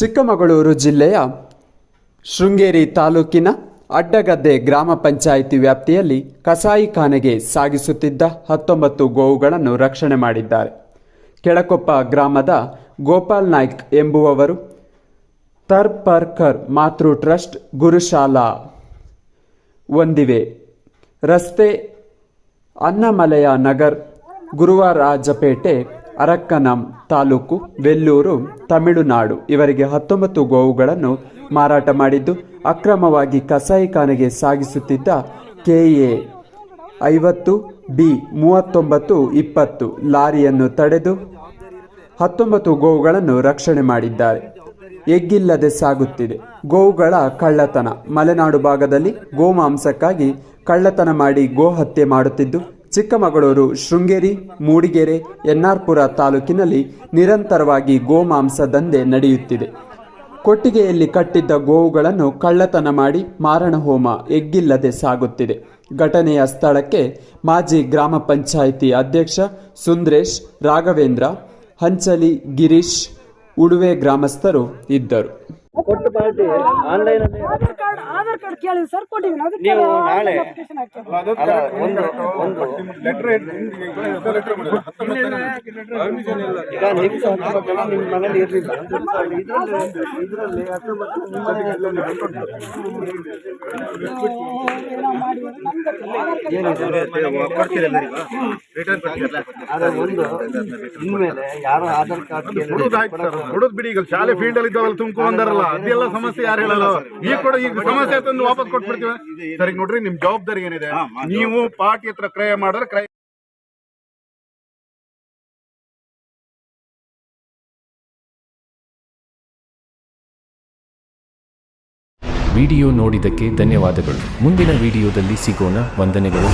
ಚಿಕ್ಕಮಗಳೂರು ಜಿಲ್ಲೆಯ ಶೃಂಗೇರಿ ತಾಲೂಕಿನ ಅಡ್ಡಗದ್ದೆ ಗ್ರಾಮ ಪಂಚಾಯಿತಿ ವ್ಯಾಪ್ತಿಯಲ್ಲಿ ಕಸಾಯಿಖಾನೆಗೆ ಸಾಗಿಸುತ್ತಿದ್ದ ಹತ್ತೊಂಬತ್ತು ಗೋವುಗಳನ್ನು ರಕ್ಷಣೆ ಮಾಡಿದ್ದಾರೆ. ಕೆಳಕೊಪ್ಪ ಗ್ರಾಮದ ಗೋಪಾಲ್ ನಾಯ್ಕ್ ಎಂಬುವವರು ತರ್ಪರ್ಕರ್ ಮಾತೃ ಟ್ರಸ್ಟ್ ಗುರುಶಾಲಾ ಹೊಂದಿವೆ ರಸ್ತೆ ಅನ್ನಮಲಯ ನಗರ್ ಗುರುವರಾಜಪೇಟೆ ಅರಕ್ಕನಂ ತಾಲೂಕು, ವೆಲ್ಲೂರು, ತಮಿಳುನಾಡು. ಇವರಿಗೆ ಹತ್ತೊಂಬತ್ತು ಗೋವುಗಳನ್ನು ಮಾರಾಟ ಮಾಡಿದ್ದು, ಅಕ್ರಮವಾಗಿ ಕಸಾಯಿಖಾನೆಗೆ ಸಾಗಿಸುತ್ತಿದ್ದ ಕೆಎ ಐವತ್ತು, ಬಿ ಮೂವತ್ತೊಂಬತ್ತು, ಇಪ್ಪತ್ತು ಲಾರಿಯನ್ನು ತಡೆದು ಹತ್ತೊಂಬತ್ತು ಗೋವುಗಳನ್ನು ರಕ್ಷಣೆ ಮಾಡಿದ್ದಾರೆ. ಎಗ್ಗಿಲ್ಲದೆ ಸಾಗುತ್ತಿದೆ. ಗೋವುಗಳ ಕಳ್ಳತನ. ಮಲೆನಾಡು ಭಾಗದಲ್ಲಿ ಗೋಮಾಂಸಕ್ಕಾಗಿ ಕಳ್ಳತನ ಮಾಡಿ ಗೋ ಹತ್ಯೆ ಮಾಡುತ್ತಿದ್ದು ಚಿಕ್ಕಮಗಳೂರು, ಶೃಂಗೇರಿ, ಮೂಡಿಗೆರೆ, ಎನ್ಆರ್ಪುರ ತಾಲೂಕಿನಲ್ಲಿ ನಿರಂತರವಾಗಿ ಗೋಮಾಂಸ ದಂಧೆ ನಡೆಯುತ್ತಿದೆ. ಕೊಟ್ಟಿಗೆಯಲ್ಲಿ ಕಟ್ಟಿದ್ದ ಗೋವುಗಳನ್ನು ಕಳ್ಳತನ ಮಾಡಿ ಮಾರಣ ಹೋಮ ಎಗ್ಗಿಲ್ಲದೆ ಸಾಗುತ್ತಿದೆ. ಘಟನೆಯ ಸ್ಥಳಕ್ಕೆ ಮಾಜಿ ಗ್ರಾಮ ಪಂಚಾಯಿತಿ ಅಧ್ಯಕ್ಷ ಸುಂದ್ರೇಶ್, ರಾಘವೇಂದ್ರ, ಹಂಚಲಿ, ಗಿರೀಶ್, ಉಡುವೆ ಗ್ರಾಮಸ್ಥರು ಇದ್ದರು. ಆಧಾರ್ ಕಾರ್ಡ್ ಕೇಳಿದ್ವಿ ಸರ್ ಕೊಟ್ಟಿದ್ದೀನಿ. ಅದಕ್ಕೆ ನೀವು ನಾಳೆ application ಹಾಕಿದ್ದೀನಿ. ಅಲ್ಲ ಒಂದು ಒಂದು ಈಗ ನೀವು ಸಹ ಹತ್ತೊಂಬತ್ತು ಜನ ನಿಮ್ಮ ಮನೇಲಿ ಇರಲಿಲ್ಲ ಇದರಲ್ಲಿ ಇದರಲ್ಲಿ ಹತ್ತೊಂಬತ್ತು ನಿಮ್ಮ ಮನೆಯಲ್ಲಿ ಏನೋ ಮಾಡಿ ನಮ್ದು ಆದ್ರೆ ಒಂದು ಇನ್ಮೇಲೆ ಯಾರು ಆಧಾರ್ ಕಾರ್ಡ್ ಹುಡುದ್ ಬಿಡಿ ಈಗ ಶಾಲೆ ಫೀಲ್ಡ್ ಅಲ್ಲಿ ಇದ್ದಾವಲ್ಲ ತುಮಕೂರು ಅಂದಾರಲ್ಲ ಅದೆಲ್ಲ ಸಮಸ್ಯೆ ಯಾರು ಹೇಳಲ್ಲ ಈಗ ಕೂಡ ಈಗ ಸಮಸ್ಯೆ ತಂದು ವಾಪಸ್ ಕೊಟ್ಬಿಡ್ತೀವಿ. ಸರಿ ನೋಡ್ರಿ ನಿಮ್ ಜವಾಬ್ದಾರಿ ಏನಿದೆ? ನೀವು ಪಾರ್ಟಿ ಹತ್ರ ಕ್ರಯ ಮಾಡಿದ್ರೆ ಕ್ರಯ ವಿಡಿಯೋ ನೋಡಿದ್ದಕ್ಕೆ ಧನ್ಯವಾದಗಳು. ಮುಂದಿನ ವಿಡಿಯೋದಲ್ಲಿ ಸಿಗೋಣ. ವಂದನೆಗಳು.